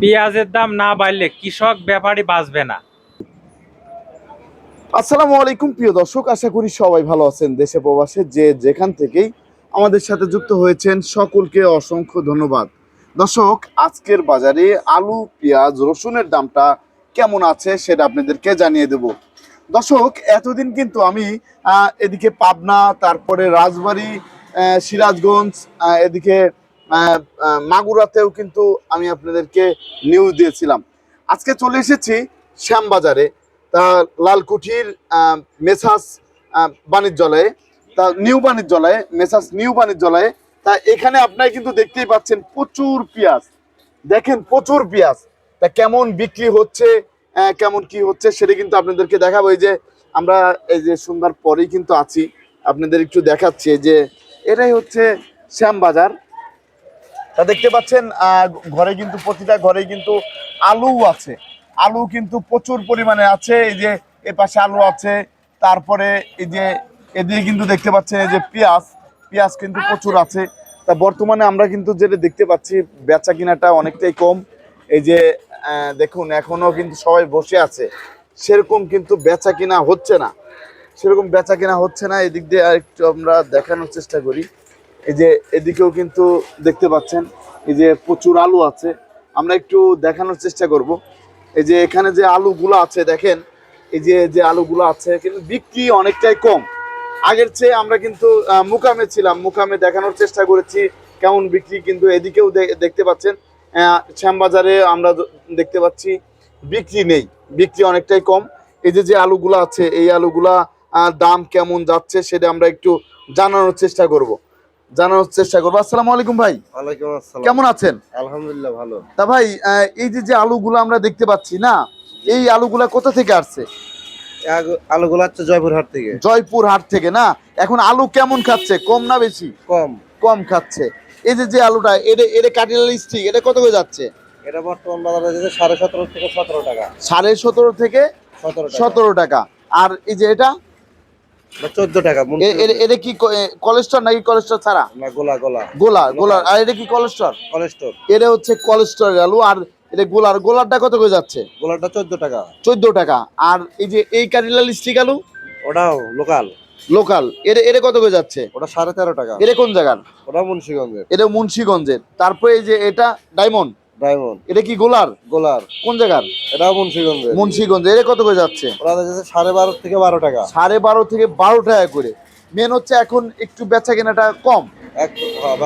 পেঁয়াজের দাম না বাড়লে কৃষক, ব্যাপারী বাঁচবে না। আসসালামু আলাইকুম, প্রিয় দর্শক, আশা করি সবাই ভালো আছেন দেশে প্রবাসে, যে যেখান থেকেই আমাদের সাথে যুক্ত হয়েছেন সকলকে অসংখ্য ধন্যবাদ। দর্শক, আজকের বাজারে আলু, পেঁয়াজ, রসুনের দামটা কেমন আছে সেটা আপনাদেরকে জানিয়ে দেব। দর্শক, এতদিন কিন্তু আমি এদিকে পাবনা, তারপরে রাজবাড়ী সিরাজগঞ্জ এদিকে মাগুরাতেও কিন্তু আমি আপনাদেরকে নিউজ দিয়েছিলাম। আজকে চলে এসেছি শ্যামবাজারে, তা লালকুঠির মেসাস বাণিজ্যালয়ে, তা নিউ বাণিজ্যালয়ে, মেসাস নিউ বাণিজ্যালয়ে, তা এখানে আপনারা কিন্তু দেখতেই পাচ্ছেন প্রচুর পেঁয়াজ। দেখেন প্রচুর পেঁয়াজ। তা কেমন বিক্রি হচ্ছে কেমন কি হচ্ছে সেটা কিন্তু আপনাদেরকে দেখাবো। এই যে আমরা এই যে সন্ধ্যার পরেই কিন্তু আছি, আপনাদের একটু দেখাচ্ছি। যে এটাই হচ্ছে শ্যামবাজার। তা দেখতে পাচ্ছেন ঘরে কিন্তু প্রতিটা ঘরে কিন্তু আলু আছে। আলু কিন্তু প্রচুর পরিমাণে আছে, এই যে এ পাশে আলু আছে, তারপরে এই যে এদিকে কিন্তু দেখতে পাচ্ছেন এই যে পেঁয়াজ পেঁয়াজ কিন্তু প্রচুর আছে। তা বর্তমানে আমরা কিন্তু যেটা দেখতে পাচ্ছি, বেচা কিনাটা অনেকটাই কম। এই যে দেখুন, এখনও কিন্তু সবাই বসে আছে। সেরকম কিন্তু বেচা কিনা হচ্ছে না। সেরকম বেচা কিনা হচ্ছে না। এদিক দিয়ে আরেকটু আমরা দেখানোর চেষ্টা করি। এই যে এদিকেও কিন্তু দেখতে পাচ্ছেন, এই যে প্রচুর আলু আছে। আমরা একটু দেখানোর চেষ্টা করব। এই যে এখানে যে আলুগুলো আছে, দেখেন, এই যে যে আলুগুলো আছে, কিন্তু বিক্রি অনেকটাই কম। আগের চেয়ে আমরা কিন্তু মুকামে ছিলাম। মুকামে দেখানোর চেষ্টা করেছি কেমন বিক্রি, কিন্তু এদিকেও দেখতে পাচ্ছেন শ্যামবাজারে আমরা দেখতে পাচ্ছি বিক্রি নেই। বিক্রি অনেকটাই কম। এই যে যে আলুগুলো আছে, এই আলুগুলা দাম কেমন যাচ্ছে সেটা আমরা একটু জানানোর চেষ্টা করব। জানানোর চেষ্টা করব। আসসালামু আলাইকুম ভাই। ওয়ালাইকুম আসসালাম। কেমন আছেন? আলহামদুলিল্লাহ ভালো। তা ভাই এই যে যে আলুগুলো আমরা দেখতে পাচ্ছি না? এই আলুগুলা কোথা থেকে আসছে? এই আগু- আলুগুলো হচ্ছে জয়পুরহাট থেকে। জয়পুর হাট থেকে না? এখন আলু কেমন খাচ্ছে? কম না বেশি? কম। কম খাচ্ছে। এই যে যে আলুটা এটা এটা কাটিলাল স্টিক এটা কত করে যাচ্ছে? এটা বর্তমান বাজারে যেতে সাড়ে সতেরো থেকে সতেরো টাকা। সাড়ে সতেরো থেকে সতেরো সতেরো টাকা। আর এই যে এটা? চোদ্দ টাকা এটা কি নাকি ছাড়া? না গোলা গোলা। গোলা গোলা। আর এটা কি কোলেস্ট্রল কলেস্টোর এটা হচ্ছে আলু আর এটা গোলার গোলারটা কত করে যাচ্ছে? গোলাটা চোদ্দ টাকা। চোদ্দ টাকা। আর এই যে এই স্টিক আলু? ওটাও লোকাল লোকাল এটা কত করে যাচ্ছে? ওটা সাড়ে তেরো টাকা। এটা কোন জায়গার? ওটা মুন্সিগঞ্জের। এটা মুন্সিগঞ্জের। তারপরে এই যে এটা ডায়মন্ড ডায়মন্ড। এটা কি গোলার? গোলার। কোন জায়গার? মুন্সিগঞ্জ এটা কত করে যাচ্ছে? ওটা যাচ্ছে সাড়ে বারো থেকে বারো টাকা। সাড়ে বারো থেকে বারো টাকা করে। মেন হচ্ছে এখন একটু বেচা কেনাটা কম। এক হ্যাঁ,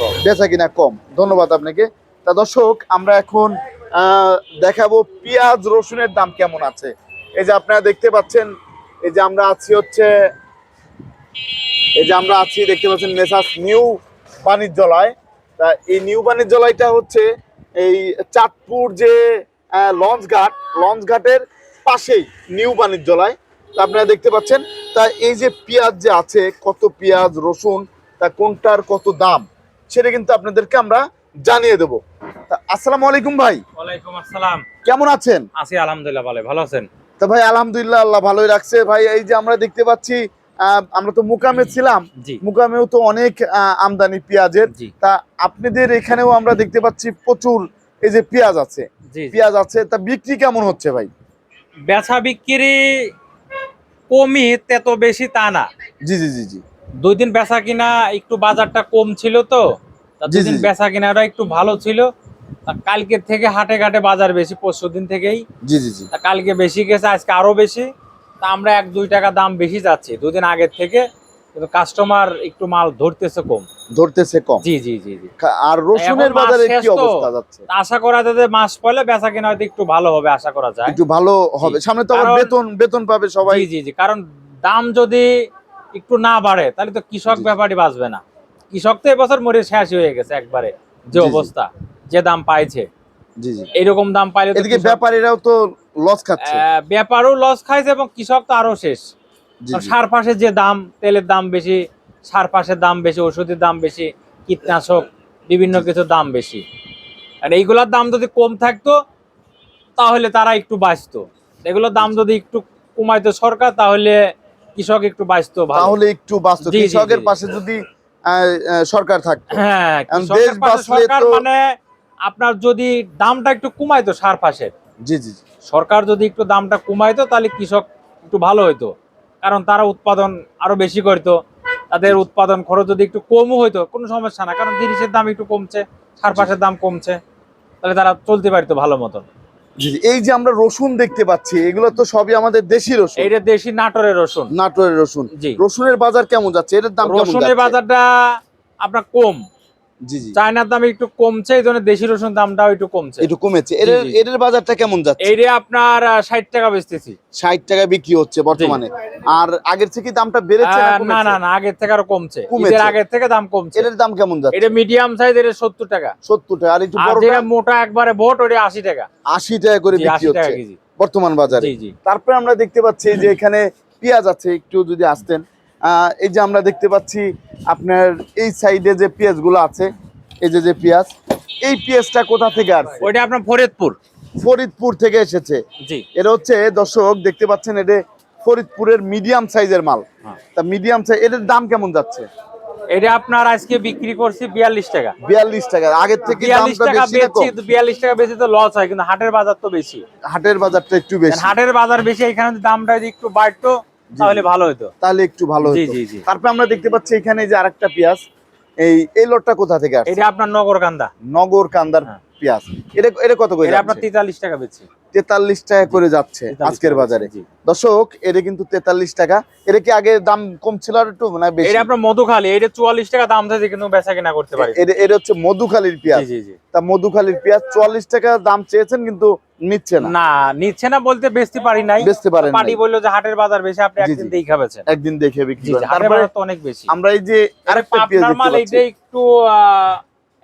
কম। বেচা কিনা কম। ধন্যবাদ আপনাকে। তা দর্শক আমরা এখন দেখাবো পেঁয়াজ রসুনের দাম কেমন আছে। এই যে আপনারা দেখতে পাচ্ছেন এই যে আমরা আছি হচ্ছে এই যে আমরা আছি দেখতে পাচ্ছেন মেসাস নিউ বাণিজ্যালয়। তা এই নিউ বাণিজ্যালয়টা হচ্ছে এই চাঁদপুর যে লঞ্চ ঘাট লঞ্চ ঘাটের পাশেই নিউ বাণিজ্যালয়। তা আপনারা দেখতে পাচ্ছেন। তা এই যে পেঁয়াজ যে আছে কত পেঁয়াজ রসুন তা কোনটার কত দাম সেটা কিন্তু আপনাদেরকে আমরা জানিয়ে দেবো। তা আসসালামু আলাইকুম ভাই। ওয়ালাইকুম আসসালাম। কেমন আছেন? আছি আলহামদুলিল্লাহ ভালো ভালো আছেন? তা ভাই আলহামদুলিল্লাহ আল্লাহ ভালোই রাখছে। ভাই এই যে আমরা দেখতে পাচ্ছি আমরা তো মুকামে ছিলাম। মুকামেও তো অনেক আমদানি পেঁয়াজের। তা আপনাদের এখানেও আমরা দেখতে পাচ্ছি প্রচুর এই যে পেঁয়াজ আছে। পেঁয়াজ আছে তা বিক্রি কেমন হচ্ছে ভাই? বেচা বিক্রি কমই তত বেশি তা না। জি জি জি জি। দুই দিন বেচা কিনা একটু বাজারটা কম ছিল তো। দুই দিন। বেচা কিনাটা একটু ভালো ছিল। কালকের থেকে হাটে ঘাটে বাজার বেশি পরশু দিন থেকেই। জি জি জি। কালকে বেশি গেছে আজকে আরও বেশি। তা আমরা এক দুই টাকা দাম বেশি যাচ্ছি দুদিন আগের থেকে কিন্তু কাস্টমার একটু মাল ধরতেছে কম। ধরতেছে কম। জি জি জি জি। আর রসুনের বাজারে কি অবস্থা যাচ্ছে? আশা করা যায় যে মাস পরে বেচা কিনা হয়তো একটু ভালো হবে আশা করা যায়। একটু ভালো হবে। সামনে তো আবার কারণ- বেতন বেতন পাবে সবাই। জি জি জি। কারণ দাম যদি একটু না বাড়ে তাহলে তো কৃষক ব্যাপারই বাঁচবে না। কৃষক তো এবছর মরে শেষ হয়ে গেছে একবারে যে। অবস্থা যে দাম পাইছে। জি জি। এইরকম দাম পাইলে এদিকে ব্যাপারীরাও তো লস খাচ্ছে। ব্যাপারও লস খাইছে এবং কৃষক তো আরও শেষ। সার পাশে যে দাম তেলের দাম বেশি সার পাশের দাম বেশি ওষুধের দাম বেশি কীটনাশক বিভিন্ন কিছুর দাম বেশি। আর এইগুলোর দাম যদি কম থাকতো তাহলে তারা একটু বাঁচতো। এগুলোর দাম যদি একটু কমাইতো সরকার তাহলে কৃষক একটু বাঁচতো তাহলে একটু জি, কৃষকের পাশে যদি সরকার থাকতো। হ্যাঁ দেশ বাঁচলে সরকার তো- মানে আপনার যদি দামটা একটু কমাইতো সার পাশের জি জি জি। সরকার যদি একটু দামটা কমাইতো তাহলে কৃষক একটু ভালো হইতো। কারণ তারা উৎপাদন আরও বেশি করতো। তাদের উৎপাদন খরচ যদি একটু কমও হইতো কোনো সমস্যা না। কারণ জিনিসের দাম একটু কমছে সার পাশের দাম কমছে তাহলে তারা চলতে পারতো ভালো মতন। এই যে আমরা রসুন দেখতে পাচ্ছি এগুলো তো সবই আমাদের দেশি রসুন। এইটা দেশি নাটোরের রসুন। নাটোরের রসুন। রসুনের বাজার কেমন যাচ্ছে? এটার দাম রসুনের বাজারটা আপনার কম। চায়নার দাম একটু কমছে এই জন্য দেশি রসুন দামটাও একটু কমছে। একটু কমেছে। এর। এর বাজারটা কেমন যাচ্ছে? এইটা আপনার ষাট টাকা বেচতেছি। ষাট টাকা বিক্রি হচ্ছে বর্তমানে। আর আগের থেকে দামটা বেড়েছে না না না আগের থেকে আরও কমছে। ঈদের আগের থেকে দাম কমছে। এর দাম কেমন যাচ্ছে? এটা মিডিয়াম সাইজ এটা সত্তর টাকা। সত্তর টাকা। আর একটু বড়টা যেটা মোটা একবারে ভোট ওটা আশি টাকা। আশি টাকা করে বিক্রি হচ্ছে বর্তমান বাজারে। জি জি। তারপরে আমরা দেখতে পাচ্ছি যে এখানে পেঁয়াজ আছে একটু যদি আসতেন। এই যে আমরা দেখতে পাচ্ছি আপনার এই সাইডে যে পেঁয়াজগুলো আছে এই যে যে পেঁয়াজ এই পেঁয়াজটা কোথা থেকে আসছে? ওইটা আপনার ফরিদপুর। ফরিদপুর থেকে এসেছে। জি। এটা হচ্ছে দর্শক দেখতে পাচ্ছেন এটা ফরিদপুরের মিডিয়াম সাইজের মাল। হ্যাঁ। তা মিডিয়াম সাইজ এটার দাম কেমন যাচ্ছে? এটা আপনার আজকে বিক্রি করছি বিয়াল্লিশ টাকা। বিয়াল্লিশ টাকা। আগের থেকে বিয়াল্লিশ টাকা বেশি বিয়াল্লিশ টাকা বেশি তো লস হয় কিন্তু হাটের বাজার তো বেশি। হাটের বাজারটা একটু বেশি। হাটের বাজার বেশি এখানে দামটা একটু বাড়তো তাহলে ভালো হতো তাহলে একটু ভালো হতো তারপরে আমরা দেখতে পাচ্ছি এখানে যে আরেকটা পেঁয়াজ এই এই লটটা কোথা থেকে আসছে? এটা আপনার নগর কান্দা নগর কান্দার হ্যাঁ। পেঁয়াজ। এটা এটা কত করে এটা আপনার যাচ্ছে তেতাল্লিশ টাকা বেচছি। তেতাল্লিশ টাকা করে যাচ্ছে আজকের বাজারে। দর্শক এটা কিন্তু তেতাল্লিশ টাকা। এটা কি আগে দাম কম ছিল আর একটু না বেশি? এটা আপনার মধুখালী এটা চুয়াল্লিশ টাকা দাম থাকে কিন্তু বেচা কিনা করতে পারে। এটা হচ্ছে মধুখালীর পেঁয়াজ। তা মধুখালীর পেঁয়াজ চুয়াল্লিশ টাকা দাম চেয়েছেন কিন্তু নিচ্ছে না। না নিচ্ছে না বলতে বেচতে পারি নাই। বেচতে পারেন পার্টি বলল যে হাটের বাজার বেশি আপনি একদিন। দিয়ে খাবেছেন একদিন দেখে বিক্রি তারপরে তো অনেক বেশি। আমরা এই যে আরে আরেকটা পেঁয়াজ মাল এটা একটু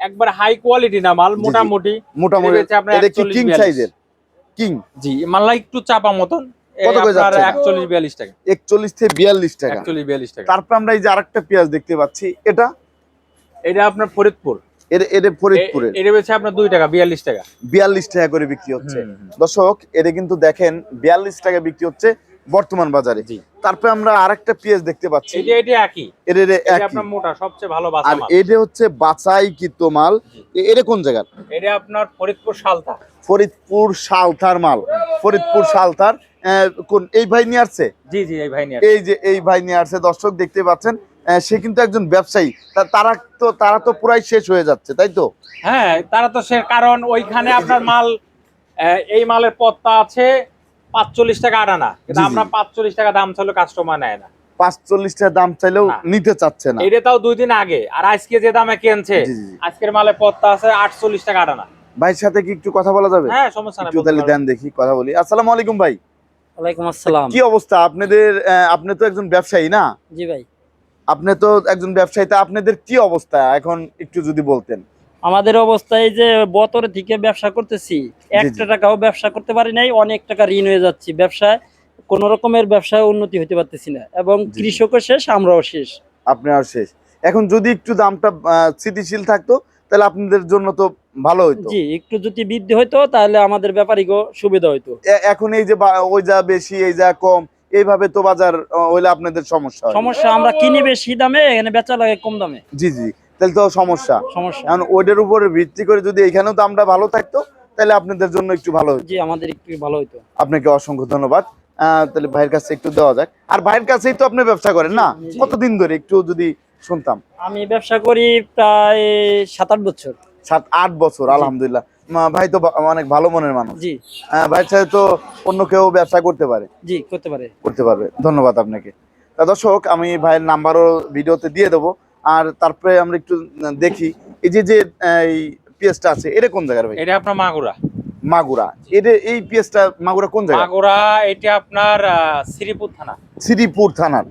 একবার হাই কোয়ালিটি না মাল মোটামুটি। মোটামুটি এটা কিং সাইজের কিং? জি মাল্লা একটু চাপা মতন। কত করে যাচ্ছে? একচল্লিশ বিয়াল্লিশ টাকা। একচল্লিশ থেকে বিয়াল্লিশ টাকা। একচল্লিশ বিয়াল্লিশ টাকা। তারপর আমরা এই যে আরেকটা পেঁয়াজ দেখতে পাচ্ছি এটা? এটা আপনার ফরিদপুর। এর এর ফরিদপুরে। এর এটা বেছে আপনার দুই টাকা বিয়াল্লিশ টাকা। বিয়াল্লিশ টাকা করে বিক্রি হচ্ছে। দর্শক এটা কিন্তু দেখেন বিয়াল্লিশ টাকা বিক্রি হচ্ছে। বর্তমান বাজারে। তারপরে আমরা আরেকটা পেঁয়াজ দেখতে পাচ্ছি। এটা এটা একই। এটা এটা এটা আপনার মোটা সবচেয়ে ভালো বাসা আর এটা হচ্ছে বাছাই কিত মাল এটা কোন জায়গার? এটা আপনার ফরিদপুর সালতা ফরিদপুর সালথার মাল। ফরিদপুর সালথার আহ, কোন এই ভাই নিয়ে আসছে? জি জি এই ভাই নিয়ে এই যে এই ভাই নিয়ে আসছে। দর্শক দেখতে পাচ্ছেন সে কিন্তু একজন ব্যবসায়ী। তারা তো তারা তো পুরাই শেষ হয়ে যাচ্ছে তাই তো? হ্যাঁ তারা তো সে কারণ ওইখানে আপনার মাল এই মালের পত্তা আছে পাঁচচল্লিশ টাকা আটানা কিন্তু। আমরা পাঁচচল্লিশ টাকা দাম চাইলে কাস্টমার নেয় না। পাঁচচল্লিশ টাকা দাম চাইলেও নিতে চাচ্ছে না। এটা তাও দুই দিন আগে। আর আজকে যে দামে কিনছে। আজকের মালের পত্তা আছে আটচল্লিশ টাকা আটানা ভাইয়ের সাথে কি একটু কথা বলা যাবে? হ্যাঁ সমস্যা তাহলে দেন দেখি কথা বলি। আসসালামু আলাইকুম ভাই। ওয়ালাইকুম আসসালাম। কি অবস্থা? আপনাদের আপনি তো একজন ব্যবসায়ী না? জি ভাই। আপনি তো একজন ব্যবসায়ী তা আপনাদের কি অবস্থা? এখন একটু যদি বলতেন। আমাদের অবস্থায় যে বতরে থেকে ব্যবসা করতেছি একটা টাকাও ব্যবসা করতে পারি নাই অনেক টাকা ঋণ হয়ে যাচ্ছি। ব্যবসায় কোন রকমের ব্যবসায় উন্নতি হতে পারতেছি না এবং। কৃষকও শেষ আমরাও শেষ। আপনার শেষ। এখন যদি একটু দামটা স্থিতিশীল থাকতো তাহলে আপনাদের জন্য তো ভালো হইতো। জি একটু যদি বৃদ্ধি হইতো তাহলে আমাদের ব্যাপারীকেও সুবিধা হইতো। এখন এই যে ওই যা বেশি এই যা কম এইভাবে তো বাজার হইলে আপনাদের সমস্যা সমস্যা আমরা কিনি বেশি দামে এখানে বেচা লাগে কম দামে। জি জি। তাহলে তো সমস্যা। সমস্যা। এখন ওইটার উপরে ভিত্তি করে যদি এখানেও দামটা ভালো থাকতো তাহলে আপনাদের জন্য একটু ভালো হতো জি আমাদের একটু ভালো হইতো। আপনাকে অসংখ্য ধন্যবাদ। তাহলে ভাইয়ের কাছে একটু দেওয়া যাক। আর ভাইয়ের কাছেই তো আপনি ব্যবসা করেন না? কতদিন ধরে একটু যদি শুনতাম? আমি ব্যবসা করি প্রায় সাত আট বছর। সাত আট বছর আলহামদুলিল্লাহ। ভাই তো অনেক ভালো মনের মানুষ। জি। ভাইয়ের সাথে তো অন্য কেউ ব্যবসা করতে পারে। জি করতে পারে। করতে পারবে। ধন্যবাদ আপনাকে। দর্শক আমি ভাইয়ের নাম্বারও ভিডিওতে দিয়ে দেবো। আর তারপরে আমরা একটু দেখি। এই যে যে এই পেঁয়াজটা আছে এটা কোন জায়গার ভাই? এটা আপনার মাগুরা। মাগুরা। এটা এই পেঁয়াজটা মাগুরা কোন জায়গা? মাগুরা এটা আপনার শ্রীপুর থানা। শ্রীপুর থানার।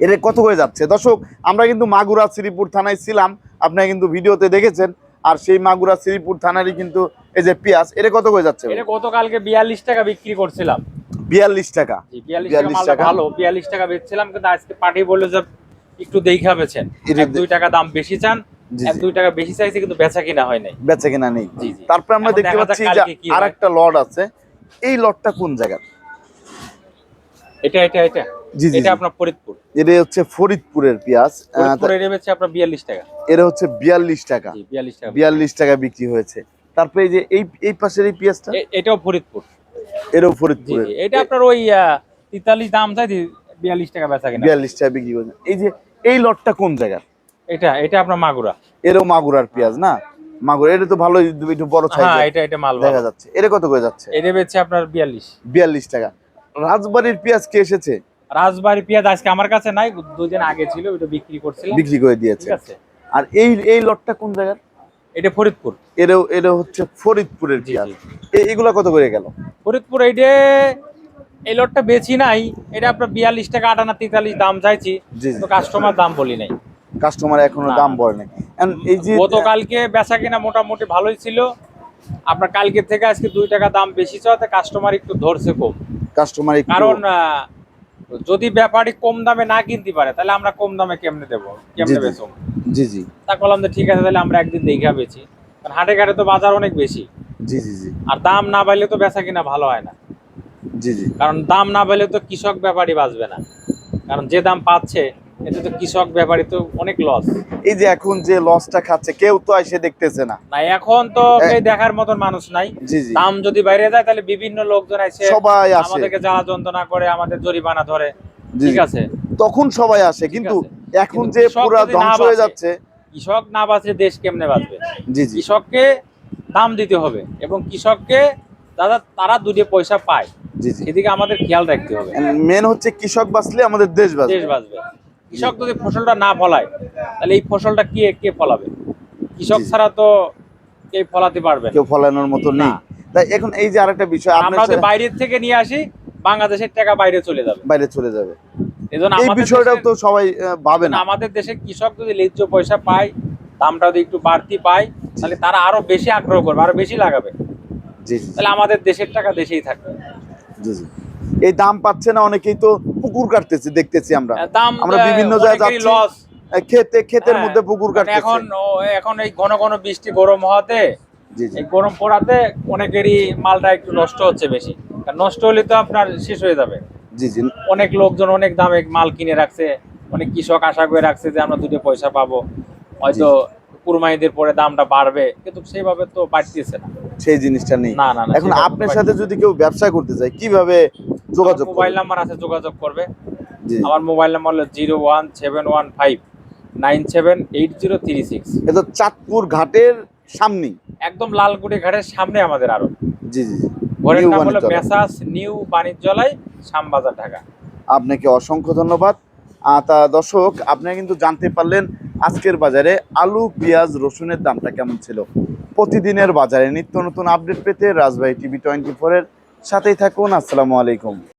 এটা কত হয়ে যাচ্ছে? দর্শক আমরা কিন্তু মাগুরা শ্রীপুর থানায় ছিলাম। আপনারা কিন্তু ভিডিওতে দেখেছেন। আর সেই মাগুরা শ্রীপুর থানারই কিন্তু এই যে পেঁয়াজ এটা কত হয়ে যাচ্ছে? এটা গতকালকে বিয়াল্লিশ টাকা বিক্রি করছিলাম। বিয়াল্লিশ টাকা। বিয়াল্লিশ টাকা 42 টাকা। ভালো বিয়াল্লিশ টাকা বেচছিলাম কিন্তু আজকে পার্টি বলল যে একটু দেখা বেছেন। দুই টাকা দাম বেশি চান এক দুই টাকা বেশি চাইছে কিন্তু বেচা কিনা হয় নাই। বেচে কিনা নেই। তারপরে আমরা দেখতে পাচ্ছি যে কালকে কি আর। একটা লট আছে। এই লটটা কোন জায়গার? এটা এটা এটা। জি জি এটা আপনার ফরিদপুর। এটা হচ্ছে ফরিদপুরের পেঁয়াজ। ফরিদপুর এটা হচ্ছে আপনার বিয়াল্লিশ টাকা। এটা হচ্ছে বিয়াল্লিশ টাকা। জি বিয়াল্লিশ টাকা। বিয়াল্লিশ টাকা বিক্রি হয়েছে। তারপরে এই যে এই এই পাশের এই পেঁয়াজটা? এটাও ফরিদপুর। এটাও জি এটা আপনার ওই তেতাল্লিশ দাম চাই বিয়াল্লিশ টাকা বেচা কিনা। বিয়াল্লিশ টাকা বিক্রি করছে। এই যে এই লটটা কোন জায়গার? এটা এটা আপনার মাগুরা। এরও মাগুরার পেঁয়াজ না? মাগুরা এটা তো ভালো একটু বড় হ্যাঁ এটা এটা মাল দেখা যাচ্ছে। এটা কত করে যাচ্ছে? এটা বেচছে আপনার বিয়াল্লিশ। বিয়াল্লিশ টাকা। রাজবাড়ির পেঁয়াজ কে এসেছে? রাজবাড়ির পেঁয়াজ আজকে আমার কাছে নাই দুদিন আগে ছিল ওটা বিক্রি করছিলাম। বিক্রি করে দিয়েছে। ঠিক আছে। আর এই এই লটটা কোন জায়গার? এটা ফরিদপুর। এরও এরও হচ্ছে ফরিদপুরের পেঁয়াজ। এগুলা কত করে গেল? ফরিদপুর এইটা এই লটটা বেচি নাই এটা আপনার বিয়াল্লিশ টাকা আটানা তেতাল্লিশ দাম চাইছি। তো কাস্টমার দাম বলি নাই। কাস্টমার এখনও দাম। বলে নাই। এই যে গতকালকে বেচা কিনা মোটামুটি ভালোই ছিল। আপনার কালকে থেকে আজকে দুই টাকা দাম বেশি চাওয়াতে কাস্টমার একটু ধরছে কম। কাস্টমার কারণ যদি ব্যাপারী কম দামে না কিনতে পারে তাহলে আমরা কম দামে কেমনে দেবো? কেমনে। বেচো জি। জি তা করলাম যে ঠিক আছে তাহলে আমরা একদিন দেখা বেচি। কারণ হাটে ঘাটে তো বাজার অনেক বেশি। জি জি জি। আর দাম না পাইলে তো বেচা কিনা ভালো হয় না। জি জি। কারণ দাম না পেলে তো কৃষক ব্যাপারী বাঁচবে না। কারণ যে দাম পাচ্ছে এতে তো কৃষক ব্যাপারী তো অনেক লস এই যে এখন যে লসটা খাচ্ছে কেউ তো এসে দেখতেছে না। না এখন তো এই দেখার মতন মানুষ নাই। জি জি। দাম যদি বাইরে যায় তাহলে বিভিন্ন লোকজন এসে সবাই আসে। আমাদেরকে জ্বালা যন্ত্রণা করে আমাদের জরিমানা ধরে। ঠিক আছে? তখন সবাই আসে কিন্তু এখন যে পুরা ধ্বংস হয়ে যাচ্ছে কৃষক না বাঁচলে দেশ কেমনে বাঁচবে? জি জি। কৃষককে দাম দিতে হবে এবং কৃষককে দাদা তারা দুটো পয়সা পায়। জি জি। সেদিকে আমাদের খেয়াল রাখতে হবে। মেন হচ্ছে কৃষক বাঁচলে আমাদের দেশ দেশ বাঁচবে। কৃষক যদি ফসলটা না ফলায় তাহলে এই ফসলটা কে কে ফলাবে? কৃষক। ছাড়া তো কে ফলাতে পারবে কেউ ফলানোর মতো নেই। তাই এখন এই যে আরেকটা বিষয় আমরা যদি বাইরের থেকে নিয়ে আসি বাংলাদেশের টাকা বাইরে চলে যাবে। বাইরে চলে যাবে। এই বিষয়টাও তো সবাই ভাবে না। আমাদের দেশে কৃষক যদি ন্যায্য পয়সা পায় দামটা যদি একটু বাড়তি পায় তাহলে তারা আরও বেশি আগ্রহ করবে আরও বেশি লাগাবে। জি। তাহলে আমাদের দেশের টাকা দেশেই থাকবে। জি জি। এই দাম পাচ্ছে না অনেকেই তো পুকুর কাটতেছে দেখতেছি আমরা। আমরা বিভিন্ন জায়গায় যাচ্ছি, ক্ষেতে ক্ষেতের মধ্যে পুকুর কাটতেছে। এখন এখন এই ঘন ঘন বৃষ্টি গরম হওয়াতে এই গরম পড়াতে অনেকেরই মালটা একটু নষ্ট হচ্ছে বেশি। নষ্ট হলে তো আপনার শেষ হয়ে যাবে। জি জি। অনেক লোকজন অনেক দামে মাল কিনে রাখছে। অনেক কৃষক আশা করে রাখছে যে আমরা দুটো পয়সা পাবো। হয়তো কুরমাইদের পরে দামটা বাড়বে কিন্তু সেইভাবে তো বাড়তেছে না। সেই জিনিসটা নেই। এখন আপনার সাথে যদি কেউ ব্যবসা করতে চায় কীভাবে যোগাযোগ মোবাইল নাম্বার আছে যোগাযোগ করবে। আমার মোবাইল নাম্বার হলো zero one seven one five nine seven eight zero three six. এটা চাঁদপুর ঘাটের সামনেই। একদম লালকুটি ঘাটের সামনে আমাদের আরও। জি জি জি। ঘরের নাম হলো মেসাস নিউ বাণিজ্যালয় শ্যামবাজার ঢাকা। আপনাকে অসংখ্য ধন্যবাদ। তা দর্শক আপনারা কিন্তু জানতে পারলেন আজকের বাজারে আলু পেঁয়াজ রসুনের দামটা কেমন ছিল। প্রতিদিনের বাজারে নিত্য নতুন আপডেট পেতে রাজবাহী টিভি টোয়েন্টি ফোরের সাথেই থাকুন। আসসালামু আলাইকুম।